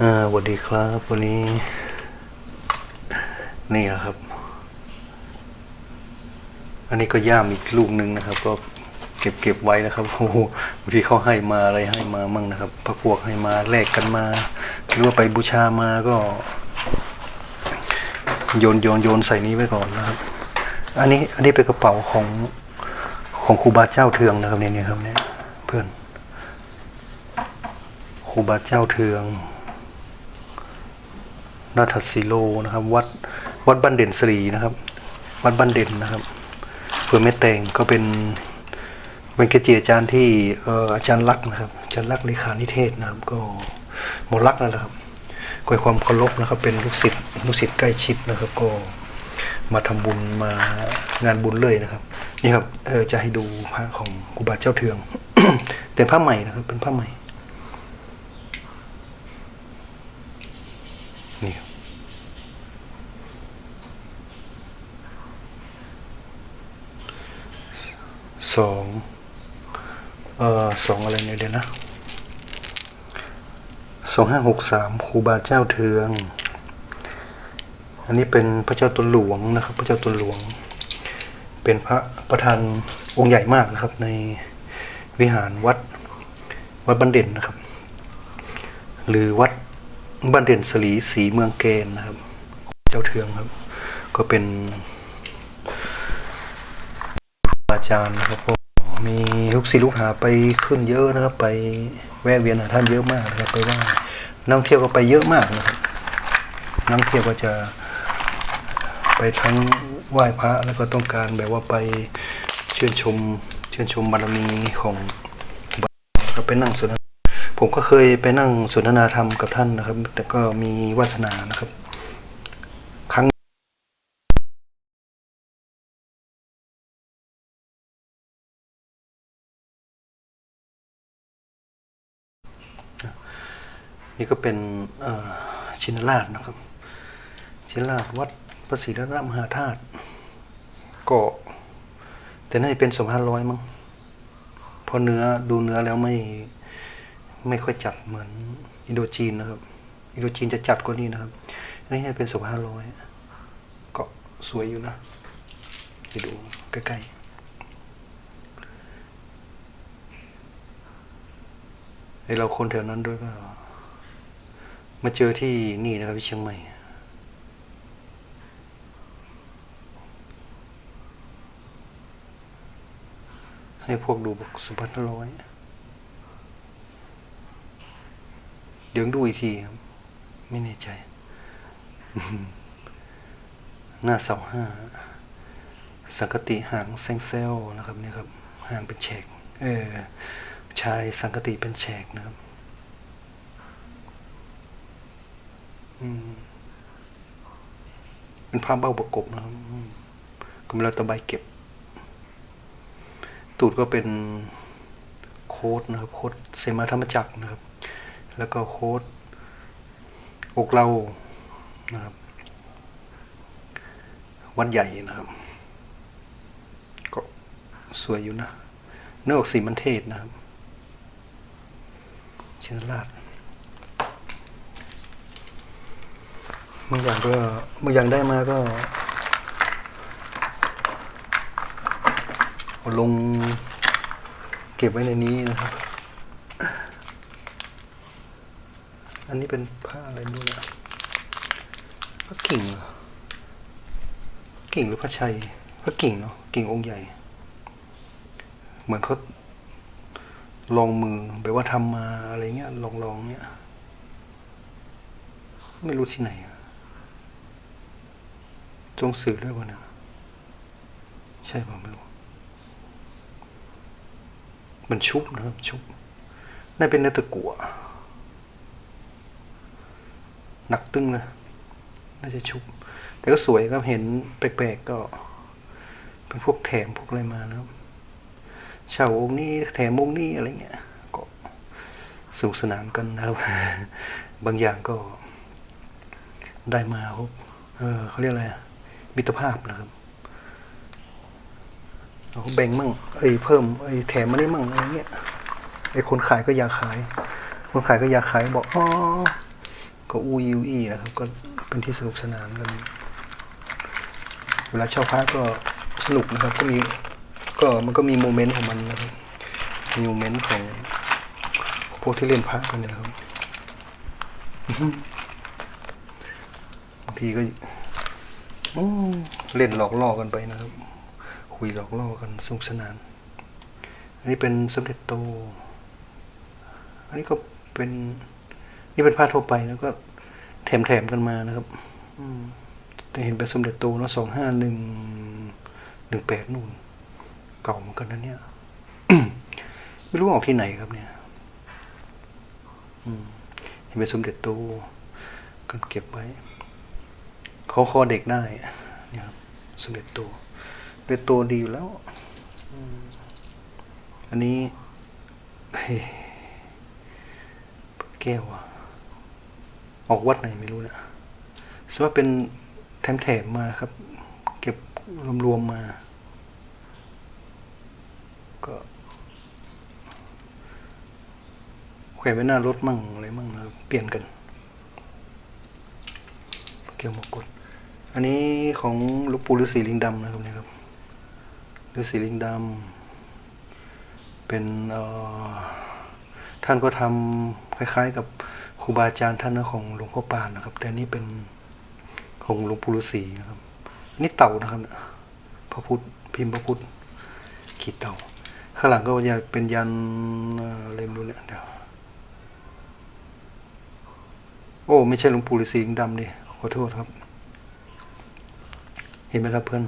อ่าสวัสดีครับ วันนี้ นี่ครับ อันนี้ก็ย่ามอีกลูกหนึ่งนะครับ ก็เก็บเก็บไว้นะครับโอ้โหบางทีเขาให้มาอะไรให้มามั่งนะครับพระพวกให้มาแลกกันมาหรือว่าไปบูชามาก็ โยนโยนโยนใส่นี้ไว้ก่อนนะครับ อันนี้อันนี้เป็นกระเป๋าของของครูบาเจ้าเทืองนะครับเนี่ยเนี่ยครับเนี่ยเพื่อนครูบาเจ้าเทือง นาทศิโลนะครับ วัดวัดบ้านเด่นสรีนะครับ วัดบ้านเด่นนะครับเพื่อแม่แตงก็เป็นเป็นเกจิอาจารย์ที่อออาจารย์ลักนะครับอาจารย์ลักเลขานิเทศนะครับ ก็หมอลักนั่นแหละครับก็ให้ความเคารพนะครับ เป็นลูกศิษย์ลูกศิษย์ใกล้ชิดนะครับ ก็มาทำบุญมางานบุญเลยนะครับ นี่ครับจะให้ดูพระของครูบาเจ้าเทืองเป็นผ้าใหม่นะครับ เป็นผ้าใหม่นี่ครับ สองเอ่อสองอะไรเนี่ยเดี๋ยวนะสองห้าหกสามครูบาเจ้าเทือง อันนี้เป็นพระเจ้าตนหลวงนะครับ พระเจ้าตนหลวง เป็นพระประธานองค์ใหญ่มากนะครับ ในวิหารวัดวัดบันเด่นนะครับ หรือวัดบันเด่นสลีสีเมืองเกณฑ์นะครับ เจ้าเทืองครับ ก็เป็น อาจารย์นะครับก็มีลูกศิษย์ลูกหาไปขึ้นเยอะนะครับ ไปแวะเวียนหาท่านเยอะมากนะครับไปไหว่านักเที่ยวก็ไปเยอะมากนะครับนักเที่ยวก็จะไปทั้งไหว้พระแล้วก็ต้องการแบบว่าไปเชื่นชมเชื่นชมบารมีของก็ไปนั่งสนทนาผมก็เคยไปนั่งสนทนาธรรมกับท่านนะครับ แต่ก็มีวาสนานะครับ นี่ก็เป็นชินราชนะครับ ชินราชวัดพระศรีรัตนมหาธาตุก็แต่น่าจะเป็นสองพันร้อยมั้งเพราะเนื้อดูเนื้อแล้วไม่ไม่ค่อยจัดเหมือนอินโดจีนนะครับ อินโดจีนจะจัดกว่านี้นะครับนนี่จะเป็นสองพันร้อยก็สวยอยู่นะไปดูใกล้ๆไอเราคนแถวนั้นด้วยก็ มาเจอที่นี่นะครับที่เชียงใหม่ ให้พวกดูบอกสุพันร้อยเดี๋ยวดูอีกทีครับ ไม่แน่ใจ หน้าเสาห้า สังกติหางแซงเซลนะครับเนี่ยครับ หางเป็นแฉก เออ ชายสังกติเป็นแฉกนะครับ อืม เป็นผ้าเบ้าประกบนะครับก็มีเราตะไบเก็บ ตูดก็เป็นโค้ดนะครับ โค้ดเซมาธรรมจักรนะครับ แล้วก็โค้ดอกเรานะครับ วันใหญ่นะครับ ก็สวยอยู่นะ เนื้ออกสีมันเทศนะครับ ชินราช บางอย่างก็บางอย่างได้มาก็ลงเก็บไว้ในนี้นะครับ อันนี้เป็นผ้าอะไรไม่รู้นะผ้ากิ่งกิ่งหรือผ้าชัยผ้ากิ่งเนาะกิ่งองค์ใหญ่ เหมือนเขาลองมือแบบว่าทำมาอะไรเงี้ยลองลองๆเนี้ยไม่รู้ที่ไหน อะจงสื่อด้วยวะเนี่ยใช่ป่ะไม่รู้ มันชุบนะครับชุบน่าเป็นเนื้อตะกั่วหนักตึงนะน่าจะชุบ แต่ก็สวยครับเห็นแปลกๆก็ เป็นพวกแถมพวกอะไรมานะครับเช่าองค์นี้แถมองค์นี้อะไรเงี้ยก็สนุกสนานกันนะครับ บางอย่างก็ได้มาครับ เออเขาเรียกอะไรอะ มิตรภาพนะครับเราแบ่งมั่งไอ้ยเพิ่มไอ้แถมมาได้มั่งอะไรเงี้ยไอ้คนขายก็อยากขาย คนขายก็อยากขายบอกอ๋อก็อูยิวอีนะครับ ก็เป็นที่สนุกสนานกันเวลาเช่าพระก็สนุกนะครับ ก็มีก็มันก็มีโมเมนต์ของมันนะครับมีโมเมนต์ของพวกที่เล่นพระกันนี่ยนะครับบางทีก็ อืมเล่นหลอกล่อกันไปนะครับ คุยหลอกล่อกันสนุกสนาน อันนี้เป็นสมเด็จโต อันนี้ก็เป็น นี่เป็นผ้าทั่วไปแล้วก็แถมๆกันมานะครับ อืมแต่เห็นเป็นสมเด็จโตเนาะสองห้าหนึ่งหนึ่งแปดนู่น เก่าเหมือนกันนะเนี่ย ไม่รู้ออกที่ไหนครับเนี่ย อืมเห็นเป็นสมเด็จโตก็เก็บไว้ เขาคอเด็กได้เนี่ยครับสมเด็จโตสมเด็จโตดีอยู่แล้ว อันนี้เฮ้แก้วออกวัดไหนไม่รู้นะสว่าเป็นแถมๆมาครับ เก็บรวมๆมา ก็แขวนไว้หน้ารถมั่งอะไรมั่งนะเปลี่ยนกัน เกี่ยวมกุฎ อันนี้ของลูกปูฤาษีลิงดำนะครับเนี่ยครับฤาษีลิงดำเป็นท่านก็ทำคล้าย ๆ กับครูบาอาจารย์ท่านนะของหลวงพ่อปานนะครับ แต่อันนี่เป็นของหลวงปู่ฤาษีนะครับนี่เต่านะครับพระพุทธพิมพ์พระพุทธขีดเต่า ข้างหลังก็จะเป็นยันเอ่ออะไรไม่รู้เนี่ยเดี๋ยวโอ้ ไม่ใช่หลวงปู่ฤาษีลิงดำดิขอโทษครับ เห็นไหมครับเพื่อน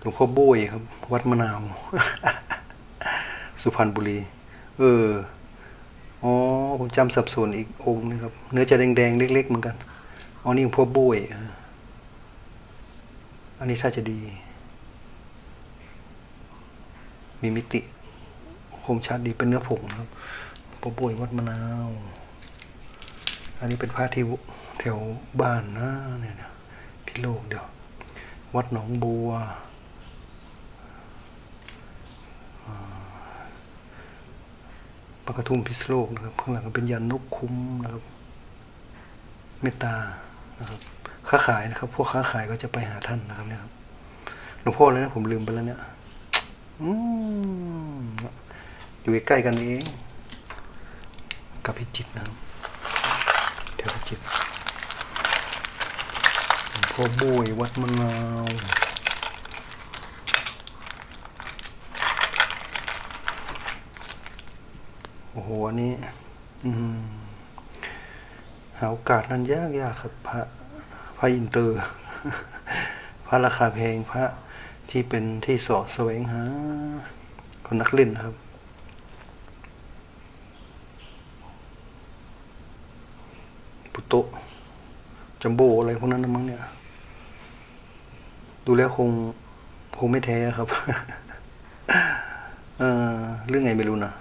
หลวงพ่อโบยครับ วัดมะนาว สุพรรณบุรี เอออ๋อผมจำสับสนอีกองค์นึงครับ เนื้อจะแดงๆ เล็ก ๆ เหมือนกันอ๋อนี่หลวงพ่อโบยอันนี้ถ้าจะดี มีมิติคมชัดดีเป็นเนื้อผงครับหลวงพ่อโบยวัดมะนาวอันนี้เป็นพระที่แถวบ้านนะเนี่ยนะพิโลกเดี๋ยว วัดหนองบัว ปากกระทุ่มพิษณุโลกนะครับ ข้างหลังก็เป็นยันนกคุ้มนะครับ เมตตา นะครับ ค้าขายนะครับ พวกค้าขายก็จะไปหาท่านนะครับเนี่ยครับ หลวงพ่อเลยนะผมลืมไปแล้วเนี่ย อืมอยู่ใกล้ๆกันเอง กับพิจิตนะครับแถวพิจิตร หลวงพ่อโบยวัดมะนาวโอ้โหอันนี้ อืมหาโอกาสนั้นยากยากครับ พระพระอินเตอร์ พระราคาแพงพระที่เป็นที่สอดแสวงหาคนนักเล่นนครับปุโตจัมโบอะไรพวกนั้นนะมั้งเนี่ย ดูแล้วคงคงไม่แท้ครับ เออเรื่องไงไม่รู้นะ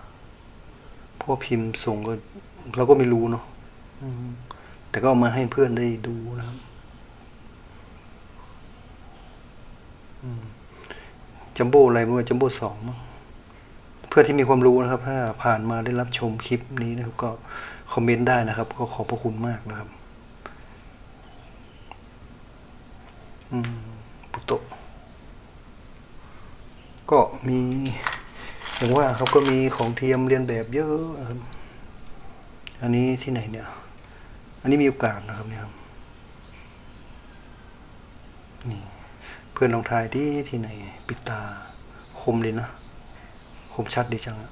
พ่อพิมพ์ส่งก็ เราก็ไม่รู้เนาะแต่ก็เอามาให้เพื่อนได้ดูนะครับจัมโบ้อะไรไม่รู้จัมโบ้สองเพื่อที่มีความรู้นะครับ ถ้าผ่านมาได้รับชมคลิปนี้นะครับ ก็คอมเมนต์ได้นะครับ ก็ขอบพระคุณมากนะครับ อืม โตะก็มีอย่างว่าเขาก็มีของเทียมเรียนแบบเยอะนะครับ อันนี้ที่ไหนเนี่ย อันนี้มีโอกาสนะครับเนี่ยครับนี่เพื่อนลองทายที่ที่ไหนปิดตาคมเลยนะคมชัดดีจังอะ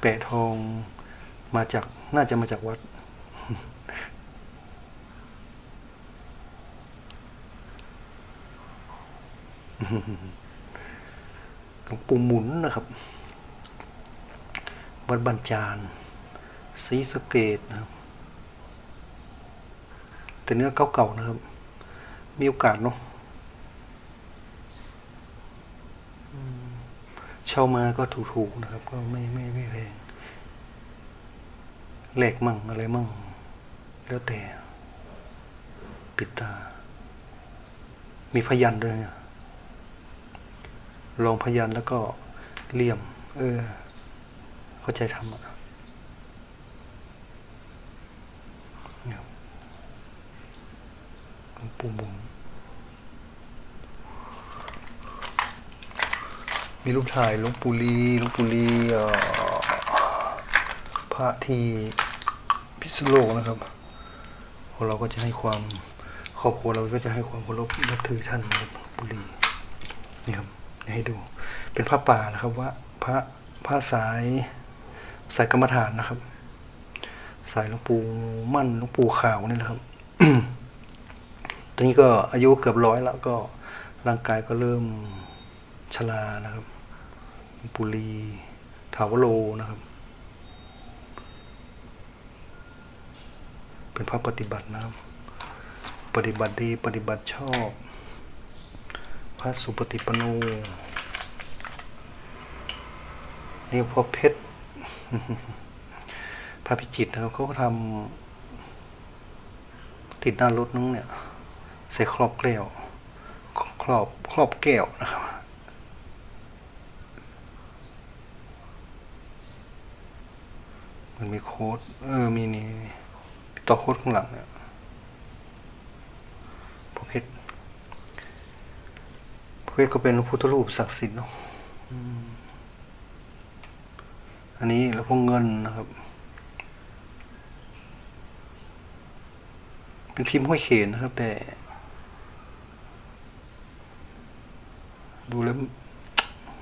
แปะทองมาจากน่าจะมาจากวัด หลวงปู่หมุนนะครับวัดบัญจารศรีสเกดนะครับแต่เนื้อเก่าๆนะครับ มีโอกาสเนาะเช่ามาก็ถูกๆนะครับ ก็ไม่ไม่ไม่แพงแหลกมั่งอะไรมั่ง แล้วแต่ ปิดตา มีพยันด้วยเนี่ย ลองพยันแล้วก็เหลี่ยม เออ เข้าใจทำอะปูบุงมีรูปถ่ายลูกปุรีลูกปุรีพระทีพิษโลกนะครับพวกเราก็จะให้ความครอบครัวเราก็จะให้ความเคารพนับถือท่านลุงปุรีนี่ครับ ให้ดู เป็นพระป่านะครับว่าพระพระสายสายกรรมฐานนะครับ สายหลวงปู่มั่นหลวงปู่ขาวนี่แหละครับตอนนี้ก็อายุเกือบร้อยแล้วก็ร่างกายก็เริ่มชรานะครับปุรีถาวโรนะครับ เป็นพระปฏิบัตินะครับ ปฏิบัติดีปฏิบัติชอบ พระสุปฏิปนโนนี่พอเพชรพระพิจิตรนะครับเขาก็ทำติดหน้ารถน้องเนี่ย ใส่ครอบแก้ว ครอบครอบแก้วนะครับมันมีโค้ด เออ มีนี่ต่อโค้ดข้างหลังเนี่ยพระเพชร พระเพชรก็เป็นพุทธรูปศักดิ์สิทธิ์เนาะอันนี้แล้วพวกเงินนะครับ เป็นพิมพ์ห้อยเขนนะครับ แต่ ดูแล้ว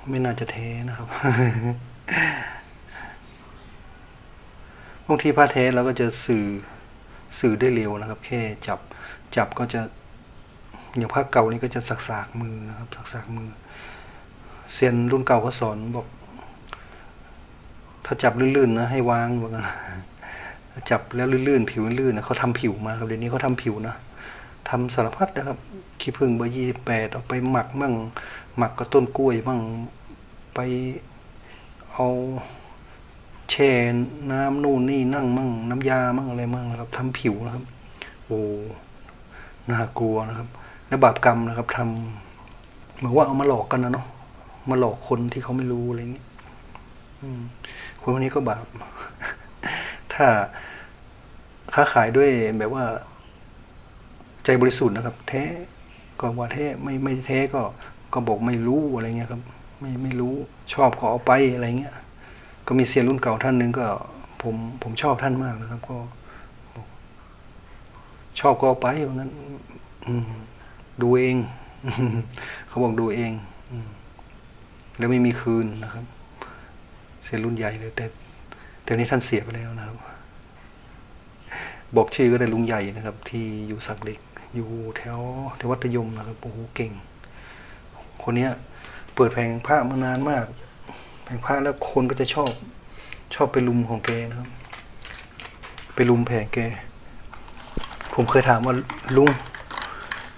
ไม่น่าจะเทนะครับบางทีพระเทสเราก็จะสื่อสื่อได้เร็วนะครับ แค่จับจับก็จะ อย่างภาคเก่านี่ก็จะสักสากมือนะครับ สักสากมือเซียนรุ่นเก่าเขาสอนบอก ถ้าจับลื่นๆนะให้วางเหมือกันจับแล้วลื่นๆ ผิวลื่นนะเขาทำผิวมาครับเดี๋ยวนี้เขาทำผิวนะทำสารพัดนะครับขี้ผึ้งเบอร์ยี่แปดเอาไปหมักมั่งหมักกับต้นกล้วยมั่งไปเอาแช่น้ำนู่นนี่นั่งมั่งน้ำยามั่งอะไรมั่งนะครับทำผิวนะครับ โอ้น่ากลัวนะครับ และบาปกรรมนะครับทำเหมือนว่าเอามาหลอกกันนะเนาะมาหลอกคนที่เขาไม่รู้อะไรอย่างนี้อืมคนพวกนี้ก็บาป ถ้าค้าขายด้วยแบบว่า ใจบริสุทธิ์นะครับ แท้ก็ว่าแท้ไม่ไม่แท้ก็ก็บอกไม่รู้อะไรเงี้ยครับ ไม่ไม่รู้ชอบก็เอาไปอะไรเงี้ย ก็มีเซียนรุ่นเก่าท่านหนึ่งก็ ผมผมชอบท่านมากนะครับ ก็ ชอบก็เอาไปวันนั้น อืม ดูเอง เขาบอกดูเอง แล้วไม่มีคืนนะครับ เสียรุ่นใหญ่เลยแต่แต่นี้ท่านเสียไปแล้วนะครับ บอกชื่อก็ได้ลุงใหญ่นะครับ ที่อยู่สักเล็ก อยู่แถวแถววัดตะยมนะครับโอ้โหเก่ง คนเนี้ย เปิดแผงพระมานานมาก แผงพระแล้วคนก็จะชอบ ชอบไปลุมของแกนะครับ ไปลุมแผงแก ผมเคยถามว่าลุง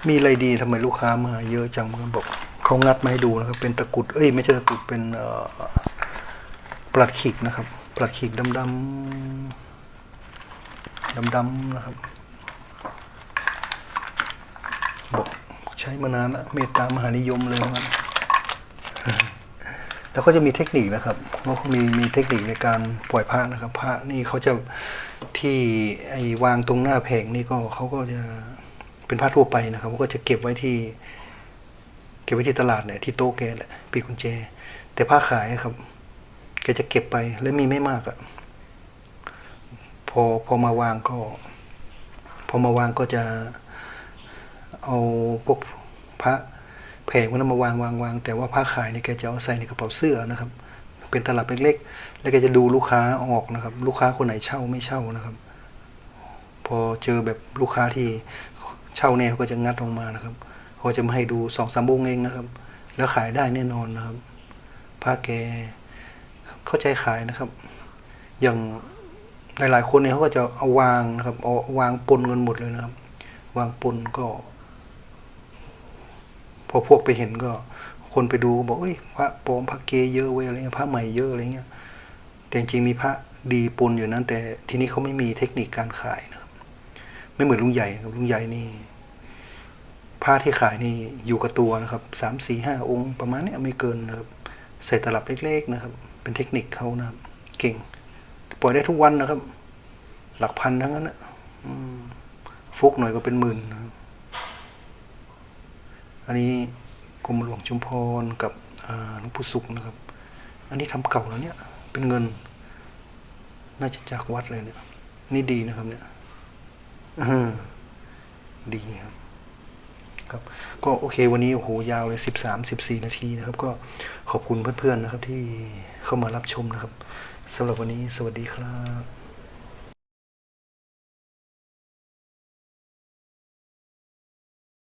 มีอะไรดีทำไมลูกค้ามาเยอะจังมันบอกเขางัดมาให้ดูนะครับ เป็นตะกุดเอ้ยไม่ใช่ตะกุดเป็นเอ่อปลัดขิกนะครับ ปลัดขิกดำดำดำดำๆนะครับ บอกใช้มานานแล้วเมตตามหานิยมเลยมันแล้วก็จะมีเทคนิคนะครับว่าเขามีมีเทคนิคในการปล่อยพระนะครับ พระนี่เขาจะที่ไอ้วางตรงหน้าแผงนี่ก็เขาก็จะ เป็นพระทั่วไปนะครับเขาก็จะเก็บไว้ที่ เก็บไว้ที่ตลาดเนี่ยที่โต๊ะแกแหละปีกุญแจ แต่ผ้าขายครับแกจะเก็บไปแล้วมีไม่มากอะพอพอมาวางก็ พอมาวางก็จะเอาพวกพระแผงมันมาวางวางวางแต่ว่าผ้าขายเนี่ยแกจะเอาใส่ในกระเป๋าเสื้อนะครับ เป็นตลับเล็กๆ แล้วแกจะดูลูกค้าออกนะครับ ลูกค้าคนไหนเช่าไม่เช่านะครับ พอเจอแบบลูกค้าที่ เช่าเนี่ยเขาก็จะงัดลงมานะครับเขาจะมาให้ดูสองสามวงเองนะครับ แล้วขายได้แน่นอนนะครับผ้าแกเข้าใจขายนะครับ อย่างหลายๆคนเนี่ยเขาก็จะเอาวางนะครับเอาวางปนเงินหมดเลยนะครับ วางปนก็ พอพวกไปเห็นก็ คนไปดูบอกเอ้ยพระปลอมพระเกเยอะเว้ยอะไรเงี้ยพระใหม่เยอะอะไรเงี้ยแต่จริงๆมีพระดีปนอยู่นั้นแต่ทีนี้เขาไม่มีเทคนิคการขายนะ ไม่เหมือนลุงใหญ่ครับลุงใหญ่นี่ผ้าที่ขายนี่อยู่กับตัวนะครับสามสี่ห้าองค์ประมาณนี้ไม่เกินนะครับ ใส่ตลับเล็กๆนะครับ เป็นเทคนิคเขานะครับ เก่ง ปล่อยได้ทุกวันนะครับ หลักพันทั้งนั้นนะฟุกหน่อยก็เป็นหมื่นนะครับอันนี้กรมหลวงชุมพรกับหลวงปู่สุขนะครับ อันนี้ทำเก่าแล้วเนี่ย เป็นเงิน น่าจะจากวัดเลยเนี่ย นี่ดีนะครับเนี่ย ดีครับครับ ก็โอเค วันนี้โอ้โหยาวเลยสิบสามสิบสี่นาทีนะครับ ก็ขอบคุณเพื่อนๆนะครับ ที่เข้ามารับชมนะครับสำหรับวันนี้สวัสดีครับ